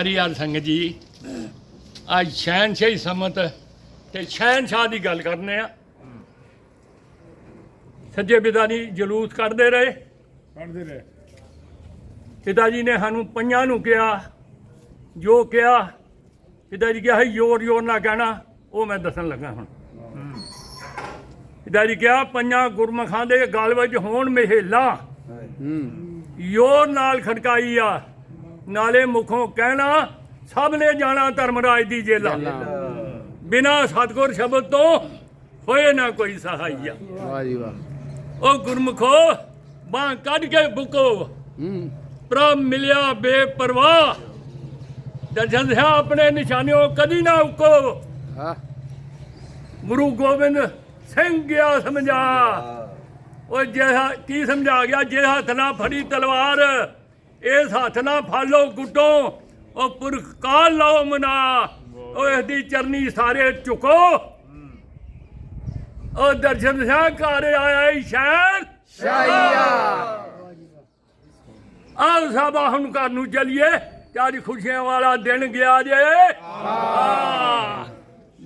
ਪਿਆਰੀ ਆ ਸੰਗਤ ਜੀ ਅੱਜ ਸ਼ਹਿਨਸ਼ਾਹੀ ਸਮਤ ਤੇ ਸ਼ਹਿਨਸ਼ਾਹ ਦੀ ਗੱਲ ਕਰਨੇ ਆ। ਸੱਜੇ ਪਿਤਾ ਜੀ ਜਲੂਸ ਕੱਢਦੇ ਰਹੇ। ਪੜਦੇ ਰਹੇ। ਪਿਤਾ ਜੀ ਨੇ ਸਾਨੂੰ ਪੰਜਾਂ ਨੂੰ ਕਿਹਾ ਜੋ ਕਿਹਾ ਪਿਤਾ ਜੀ ਕਿਹਾ ਯੋਰ ਯੋਰ ਨਾ ਕਹਿਣਾ ਉਹ ਮੈਂ ਦੱਸਣ ਲੱਗਾ ਹੁਣ। ਪਿਤਾ ਜੀ ਕਿਹਾ ਪੰਜਾਂ ਗੁਰਮਖਾਂ ਦੇ ਗਲ ਵਿੱਚ ਹੋਣ ਮਹਿਲਾ। ਯੋਰ ਨਾਲ ਖੜਕਾਈ ਆ। ਨਾਲੇ ਮੁਖੋਂ ਕਹਿਣਾ ਸਭ ਨੇ ਜਾਣਾ ਧਰਮਰਾਜ ਦੀ ਜੇਲਾ ਬਿਨਾ ਸਤਗੁਰ ਸ਼ਬਦ ਤੋਂ ਹੋਏ ਨਾ ਕੋਈ ਸਹਾਈਆ ਵਾਹ ਜੀ ਵਾਹ। ਉਹ ਗੁਰਮਖੋ ਬਾਹ ਕੱਢ ਕੇ ਬੁਕੋ। ਹੂੰ। ਪ੍ਰਭ ਮਿਲਿਆ ਬੇਪਰਵਾਹ। ਦਰਸ਼ਨ ਸਿਆ ਆਪਣੇ ਨਿਸ਼ਾਨਿਓ ਕਦੀ ਨਾ ਉਕੋ। ਹਾਂ। ਗੁਰੂ ਗੋਬਿੰਦ ਸਿੰਘ ਗਿਆ ਸਮਝਾ। ਉਹ ਜਿਹੜਾ ਕੀ ਸਮਝਾ ਗਿਆ ਜੇ ਹੱਥ ਨਾਲ ਫੜੀ ਤਲਵਾਰ। ਇਸ ਹੱਥ ਨਾਲ ਫੜ ਲਓ ਗੁੱਟੋ ਉਹ ਪੁਰਖ ਕਾਲ ਲਾਓ ਮਨਾ। ਉਹ ਇਹਦੀ ਚਰਨੀ ਸਾਰੇ ਝੁਕੋ। ਉਹ ਦਰਸ਼ਨ ਸਿਆ ਘਰ ਆਇਆ ਈ ਸ਼ਹਿਰ। ਸ਼ਾਹੀਆ। ਆਹ ਸਾਬਾ ਹੁਣ ਘਰ ਨੂੰ ਚਲੀਏ ਤੇ ਅੱਜ ਖੁਸ਼ੀਆਂ ਵਾਲਾ ਦਿਨ ਗਿਆ ਜੇ।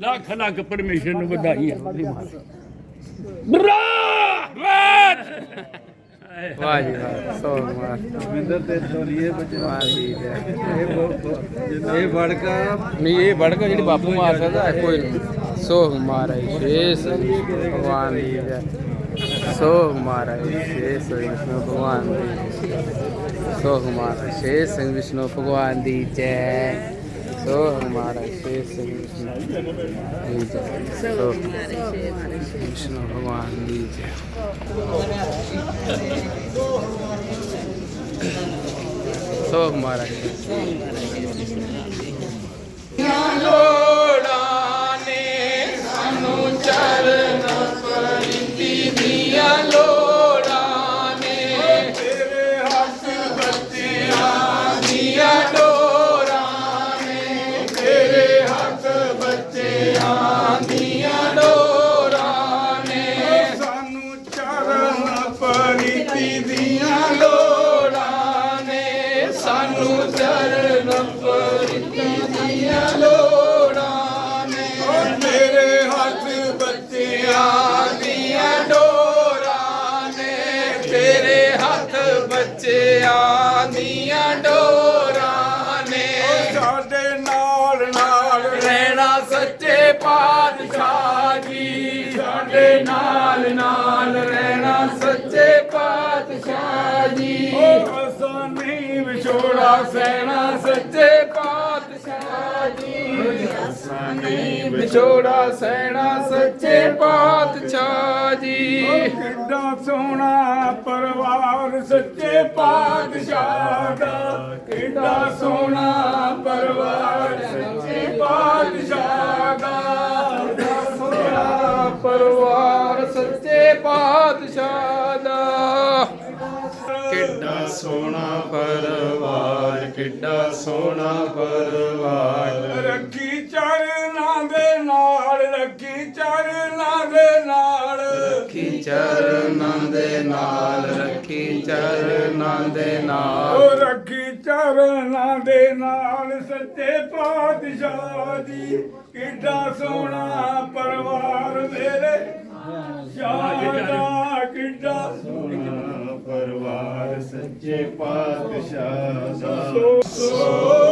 ਲੱਖ ਲੱਖ ਪਰਮੇਸ਼ਰ ਨੂੰ ਵਧਾਈਆਂ। ਬਰਾ! ਵਾਹ ਜੀ ਵਾਹ ਸੋ ਮਾਰ ਮਿੰਦਰ ਤੇ ਤੋਲੀਏ ਬੱਚੇ ਜੀ ਇਹ ਬੜਕਾ ਨਹੀਂ ਇਹ ਬੜਕਾ ਜਿਹੜੀ ਬਾਪੂ ਮਾਰ ਸਕਦਾ ਕੋਈ ਨਹੀਂ ਸੋ ਮਾਰਾ ਸ਼ੇਸ ਭਗਵਾਨ ਦੀ ਜੈ ਸੋ ਮਾਰਾ ਸ਼ੇਸ ਵਿਸ਼ਨੂੰ ਭਗਵਾਨ ਦੀ ਸੋ ਮਾਰਾ ਸ਼ੇਸ ਵਿਸ਼ਨੂੰ ਭਗਵਾਨ ਦੀ ਜੈ ਸੋ ਮਾਰਾ ਸ਼ੇਸ ਵਿਸ਼ਨੂੰ ਦੀ ਜੈ ਸੋ ਵਿਸ਼ਨੂੰ ਭਗਵਾਨ ਦੀ ਜੈ ਸੱਚੇ ਪਾਤਸ਼ਾਹ ਜੀ। ਸਾਡੇ ਨਾਲ ਨਾਲ ਰਹਿਣਾ ਸੱਚੇ ਪਾਤਸ਼ਾਹ ਜੀ ਅਸਾਂ ਨਹੀਂ ਵਿਛੋੜਾ ਸਹਿਣਾ ਸੱਚੇ ਪਾਤਸ਼ਾਹ ਜੀ ਅਸਾਂ ਨਹੀਂ ਵਿਛੋੜਾ ਸਹਿਣਾ ਸੱਚੇ ਪਾਤਸ਼ਾਹ ਜੀ ਕਿੱਡਾ ਸੋਹਣਾ ਪਰਿਵਾਰ ਸੱਚੇ ਪਾਤਸ਼ਾਹ ਦਾ ਕਿੱਡਾ ਪਾਤਸ਼ਾਹ ਦਾ ਕਿੱਡਾ ਸੋਹਣਾ ਪਰਿਵਾਰ ਕਿੱਡਾ ਸੋਹਣਾ ਪਰਿਵਾਰ। ਰੱਖੀ ਚਰਨਾਂ ਦੇ ਨਾਲ ਰੱਖੀ ਚਰਨਾਂ ਦੇ ਨਾਲ। ਰੱਖੀ ਚਰਨਾਂ ਦੇ ਨਾਲ ਰੱਖੀ ਚਰਨਾਂ ਦੇ ਨਾਲ। ਰੱਖੀ ਚਰਨਾਂ ਦੇ ਨਾਲ ਸੱਚੇ ਪਾਤਸ਼ਾਹ ਜੀ। ਕਿੱਡਾ ਸੋਹਣਾ ਪਰਿਵਾਰ ਮੇਰੇ। ਸ਼ਾਦਾ ਪਰਿਵਾਰ ਸੱਚੇ